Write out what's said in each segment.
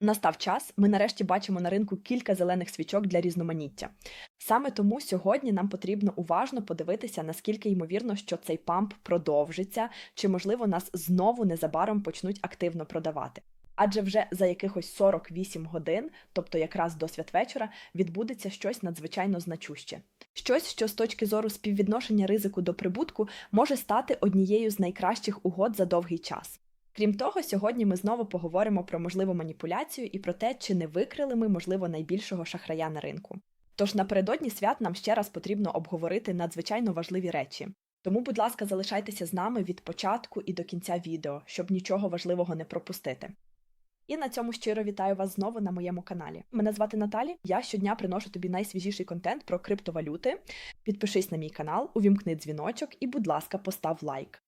Настав час, ми нарешті бачимо на ринку кілька зелених свічок для різноманіття. Саме тому сьогодні нам потрібно уважно подивитися, наскільки ймовірно, що цей памп продовжиться, чи, можливо, нас знову незабаром почнуть активно продавати. Адже вже за якихось 48 годин, тобто якраз до святвечора, відбудеться щось надзвичайно значуще. Щось, що з точки зору співвідношення ризику до прибутку може стати однією з найкращих угод за довгий час. Крім того, сьогодні ми знову поговоримо про можливу маніпуляцію і про те, чи не викрили ми, можливо, найбільшого шахрая на ринку. Тож напередодні свят нам ще раз потрібно обговорити надзвичайно важливі речі. Тому, будь ласка, залишайтеся з нами від початку і до кінця відео, щоб нічого важливого не пропустити. І на цьому щиро вітаю вас знову на моєму каналі. Мене звати Наталі. Я щодня приношу тобі найсвіжіший контент про криптовалюти. Підпишись на мій канал, увімкни дзвіночок і, будь ласка, постав лайк.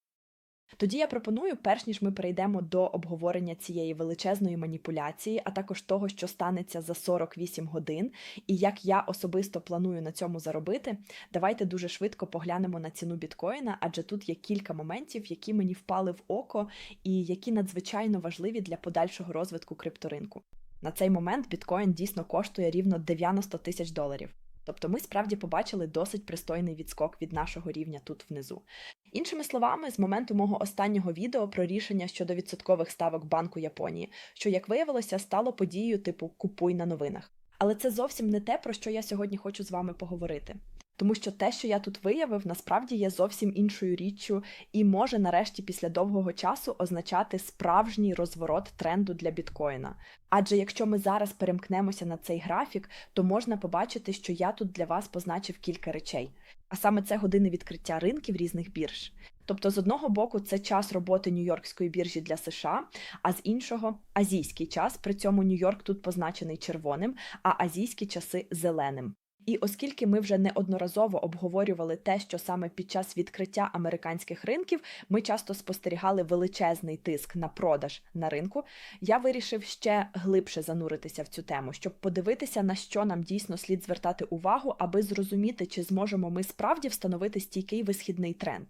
Тоді я пропоную, перш ніж ми перейдемо до обговорення цієї величезної маніпуляції, а також того, що станеться за 48 годин, і як я особисто планую на цьому заробити, давайте дуже швидко поглянемо на ціну біткоїна, адже тут є кілька моментів, які мені впали в око, і які надзвичайно важливі для подальшого розвитку крипторинку. На цей момент біткоін дійсно коштує рівно 90 тисяч доларів. Тобто ми справді побачили досить пристойний відскок від нашого рівня тут внизу. Іншими словами, з моменту мого останнього відео про рішення щодо відсоткових ставок Банку Японії, що, як виявилося, стало подією типу Купуй на новинах. Але це зовсім не те, про що я сьогодні хочу з вами поговорити. Тому що те, що я тут виявив, насправді є зовсім іншою річчю і може нарешті після довгого часу означати справжній розворот тренду для біткоїна. Адже якщо ми зараз перемкнемося на цей графік, то можна побачити, що я тут для вас позначив кілька речей. А саме це години відкриття ринків різних бірж. Тобто, з одного боку, це час роботи Нью-Йоркської біржі для США, а з іншого азійський час. При цьому Нью-Йорк тут позначений червоним, а азійські часи зеленим. І оскільки ми вже неодноразово обговорювали те, що саме під час відкриття американських ринків ми часто спостерігали величезний тиск на продаж на ринку, я вирішив ще глибше зануритися в цю тему, щоб подивитися, на що нам дійсно слід звертати увагу, аби зрозуміти, чи зможемо ми справді встановити стійкий висхідний тренд.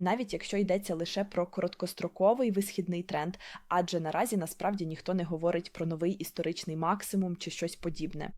Навіть якщо йдеться лише про короткостроковий висхідний тренд, адже наразі насправді ніхто не говорить про новий історичний максимум чи щось подібне.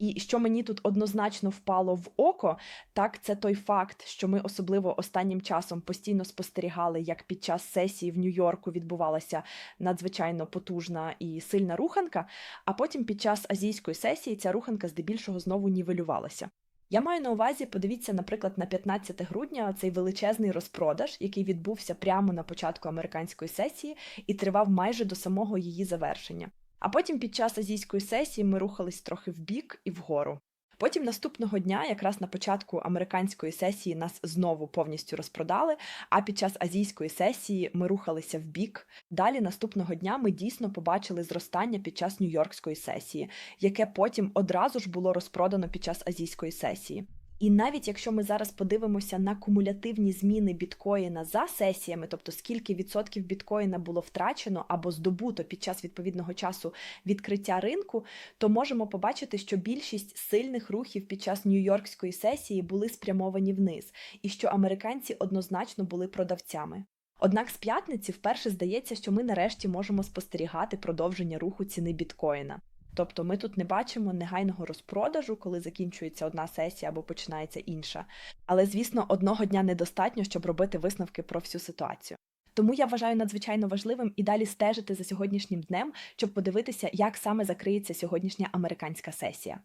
І що мені тут однозначно впало в око, так це той факт, що ми особливо останнім часом постійно спостерігали, як під час сесії в Нью-Йорку відбувалася надзвичайно потужна і сильна руханка, а потім під час азійської сесії ця руханка здебільшого знову нівелювалася. Я маю на увазі, подивіться, наприклад, на 15 грудня цей величезний розпродаж, який відбувся прямо на початку американської сесії і тривав майже до самого її завершення. А потім під час азійської сесії ми рухались трохи вбік і вгору. Потім наступного дня, якраз на початку американської сесії, нас знову повністю розпродали. А під час азійської сесії ми рухалися в бік. Далі наступного дня ми дійсно побачили зростання під час нью-йоркської сесії, яке потім одразу ж було розпродано під час азійської сесії. І навіть якщо ми зараз подивимося на кумулятивні зміни біткоїна за сесіями, тобто скільки відсотків біткоїна було втрачено або здобуто під час відповідного часу відкриття ринку, то можемо побачити, що більшість сильних рухів під час нью-йоркської сесії були спрямовані вниз, і що американці однозначно були продавцями. Однак з п'ятниці вперше здається, що ми нарешті можемо спостерігати продовження руху ціни біткоїна. Тобто ми тут не бачимо негайного розпродажу, коли закінчується одна сесія або починається інша. Але, звісно, одного дня недостатньо, щоб робити висновки про всю ситуацію. Тому я вважаю надзвичайно важливим і далі стежити за сьогоднішнім днем, щоб подивитися, як саме закриється сьогоднішня американська сесія.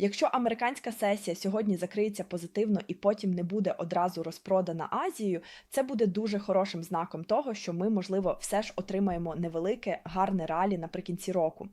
Якщо американська сесія сьогодні закриється позитивно і потім не буде одразу розпродана Азією, це буде дуже хорошим знаком того, що ми, можливо, все ж отримаємо невелике гарне ралі наприкінці року.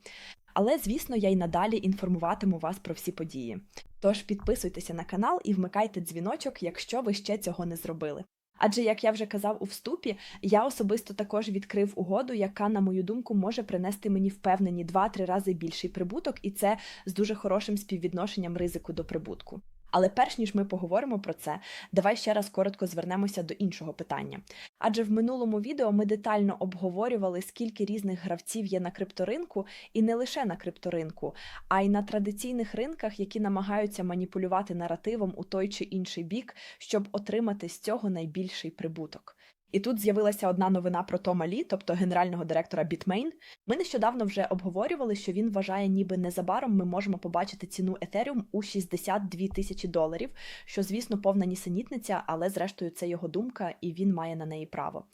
Але, звісно, я й надалі інформуватиму вас про всі події. Тож підписуйтеся на канал і вмикайте дзвіночок, якщо ви ще цього не зробили. Адже, як я вже казав у вступі, я особисто також відкрив угоду, яка, на мою думку, може принести мені впевнені 2-3 рази більший прибуток, і це з дуже хорошим співвідношенням ризику до прибутку. Але перш ніж ми поговоримо про це, давай ще раз коротко звернемося до іншого питання. Адже в минулому відео ми детально обговорювали, скільки різних гравців є на крипторинку, і не лише на крипторинку, а й на традиційних ринках, які намагаються маніпулювати наративом у той чи інший бік, щоб отримати з цього найбільший прибуток. І тут з'явилася одна новина про Тома Лі, тобто генерального директора Bitmain. Ми нещодавно вже обговорювали, що він вважає, ніби незабаром ми можемо побачити ціну Ethereum у 62 тисячі доларів, що, звісно, повна нісенітниця, але зрештою це його думка, і він має на неї право.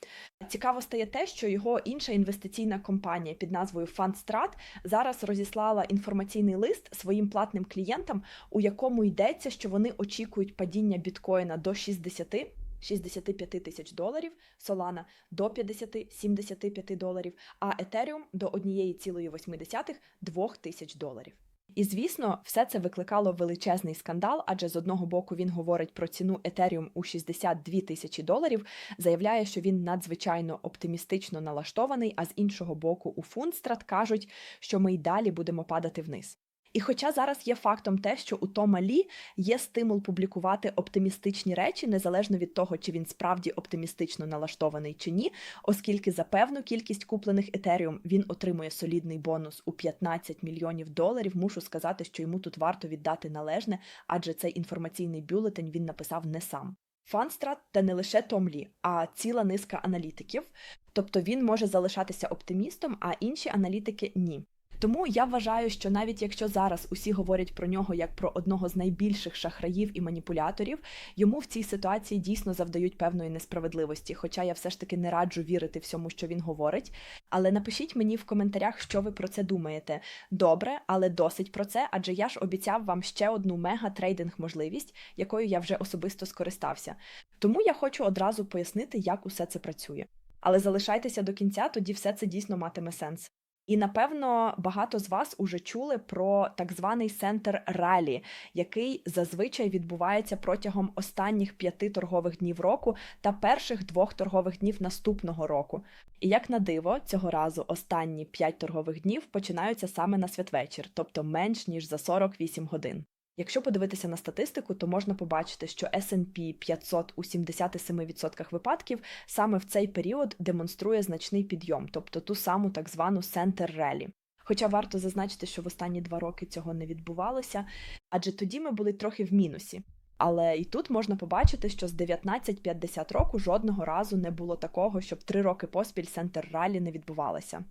Цікаво стає те, що його інша інвестиційна компанія під назвою FundStrat зараз розіслала інформаційний лист своїм платним клієнтам, у якому йдеться, що вони очікують падіння біткоїна до 60 65 тисяч доларів, Solana до 50-75 доларів, а Ethereum до 1,8 2 тисяч доларів. І звісно, все це викликало величезний скандал, адже з одного боку він говорить про ціну Ethereum у 62 тисячі доларів, заявляє, що він надзвичайно оптимістично налаштований, а з іншого боку, у Фунстрат кажуть, що ми й далі будемо падати вниз. І хоча зараз є фактом те, що у Тома Лі є стимул публікувати оптимістичні речі, незалежно від того, чи він справді оптимістично налаштований чи ні, оскільки за певну кількість куплених Етеріум він отримує солідний бонус у 15 мільйонів доларів, мушу сказати, що йому тут варто віддати належне, адже цей інформаційний бюлетень він написав не сам. Фанстрат та не лише Том Лі, а ціла низка аналітиків. Тобто він може залишатися оптимістом, а інші аналітики ні. Тому я вважаю, що навіть якщо зараз усі говорять про нього як про одного з найбільших шахраїв і маніпуляторів, йому в цій ситуації дійсно завдають певної несправедливості. Хоча я все ж таки не раджу вірити всьому, що він говорить. Але напишіть мені в коментарях, що ви про це думаєте. Добре, але досить про це, адже я ж обіцяв вам ще одну мега-трейдинг можливість, якою я вже особисто скористався. Тому я хочу одразу пояснити, як усе це працює. Але залишайтеся до кінця, тоді все це дійсно матиме сенс. І напевно багато з вас уже чули про так званий центр ралі, який зазвичай відбувається протягом останніх п'яти торгових днів року та перших двох торгових днів наступного року. І як на диво, цього разу останні п'ять торгових днів починаються саме на святвечір, тобто менш ніж за 48 годин. Якщо подивитися на статистику, то можна побачити, що S&P 500 у 77% випадків саме в цей період демонструє значний підйом, тобто ту саму так звану центр релі. Хоча варто зазначити, що в останні два роки цього не відбувалося, адже тоді ми були трохи в мінусі. Але і тут можна побачити, що з 1950 року жодного разу не було такого, щоб три роки поспіль центр ралі не відбувалося.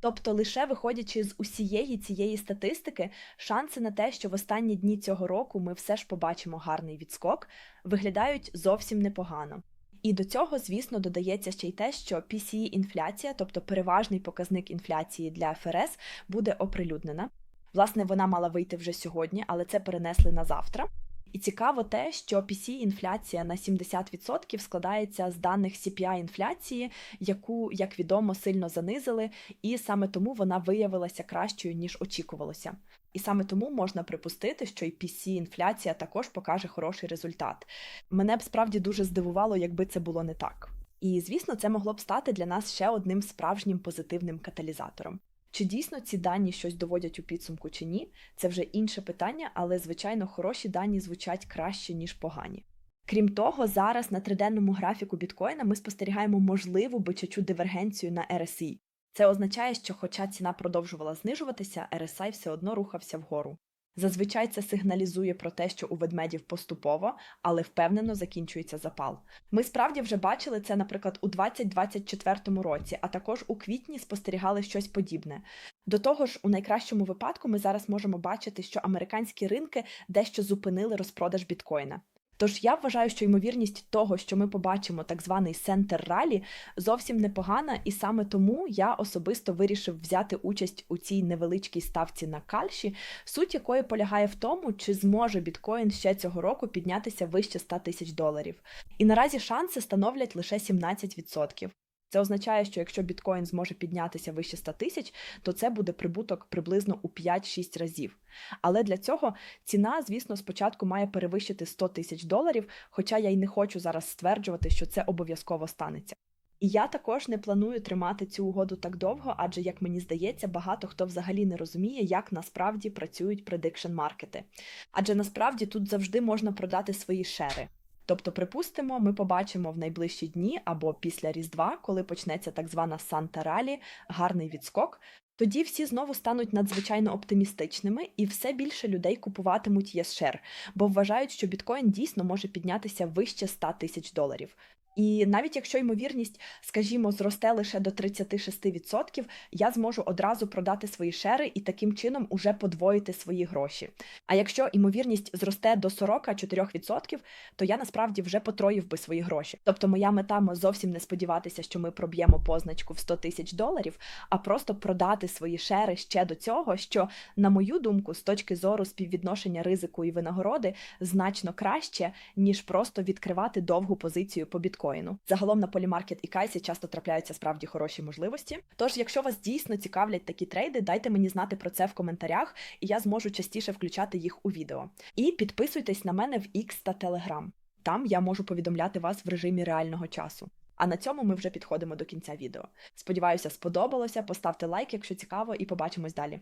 Тобто, лише виходячи з усієї цієї статистики, шанси на те, що в останні дні цього року ми все ж побачимо гарний відскок, виглядають зовсім непогано. І до цього, звісно, додається ще й те, що pce інфляція, тобто переважний показник інфляції для ФРС, буде оприлюднена. Власне, вона мала вийти вже сьогодні, але це перенесли на завтра. І цікаво те, що pc інфляція на 70% складається з даних cpi інфляції, яку, як відомо, сильно занизили, і саме тому вона виявилася кращою ніж очікувалося. І саме тому можна припустити, що і pc інфляція також покаже хороший результат. Мене б справді дуже здивувало, якби це було не так. І звісно, це могло б стати для нас ще одним справжнім позитивним каталізатором. Чи дійсно ці дані щось доводять у підсумку чи ні, це вже інше питання, але, звичайно, хороші дані звучать краще, ніж погані. Крім того, зараз на триденному графіку біткоїна ми спостерігаємо можливу бичачу дивергенцію на RSI. Це означає, що, хоча ціна продовжувала знижуватися, RSI все одно рухався вгору. Зазвичай це сигналізує про те, що у ведмедів поступово, але впевнено закінчується запал. Ми справді вже бачили це, наприклад, у 2024 році, а також у квітні спостерігали щось подібне. До того ж, у найкращому випадку ми зараз можемо бачити, що американські ринки дещо зупинили розпродаж біткоїна. Тож я вважаю, що ймовірність того, що ми побачимо так званий центр ралі, зовсім непогана, і саме тому я особисто вирішив взяти участь у цій невеличкій ставці на кальші, суть якої полягає в тому, чи зможе біткоін ще цього року піднятися вище 100 тисяч доларів. І наразі шанси становлять лише 17%. Це означає, що якщо біткоін зможе піднятися вище 100 тисяч, то це буде прибуток приблизно у 5-6 разів. Але для цього ціна, звісно, спочатку має перевищити 100 тисяч доларів, хоча я й не хочу зараз стверджувати, що це обов'язково станеться. І я також не планую тримати цю угоду так довго, адже, як мені здається, багато хто взагалі не розуміє, як насправді працюють предикшн маркети. Адже насправді тут завжди можна продати свої шери. Тобто, припустимо, ми побачимо в найближчі дні або після Різдва, коли почнеться так звана Санта Ралі, гарний відскок. Тоді всі знову стануть надзвичайно оптимістичними, і все більше людей купуватимуть ЄСШЕР, бо вважають, що біткоін дійсно може піднятися вище 100 тисяч доларів. І навіть якщо ймовірність, скажімо, зросте лише до 36%, я зможу одразу продати свої шери і таким чином уже подвоїти свої гроші. А якщо ймовірність зросте до 44%, то я насправді вже потроїв би свої гроші. Тобто моя мета зовсім не сподіватися, що ми проб'ємо позначку в 100 тисяч доларів, а просто продати свої шери ще до цього, що, на мою думку, з точки зору співвідношення ризику і винагороди значно краще, ніж просто відкривати довгу позицію по біткоїну. Загалом на полімаркет і кайсі часто трапляються справді хороші можливості. Тож, якщо вас дійсно цікавлять такі трейди, дайте мені знати про це в коментарях, і я зможу частіше включати їх у відео. І підписуйтесь на мене в X та Telegram. Там я можу повідомляти вас в режимі реального часу. А на цьому ми вже підходимо до кінця відео. Сподіваюся, сподобалося. Поставте лайк, якщо цікаво, і побачимось далі.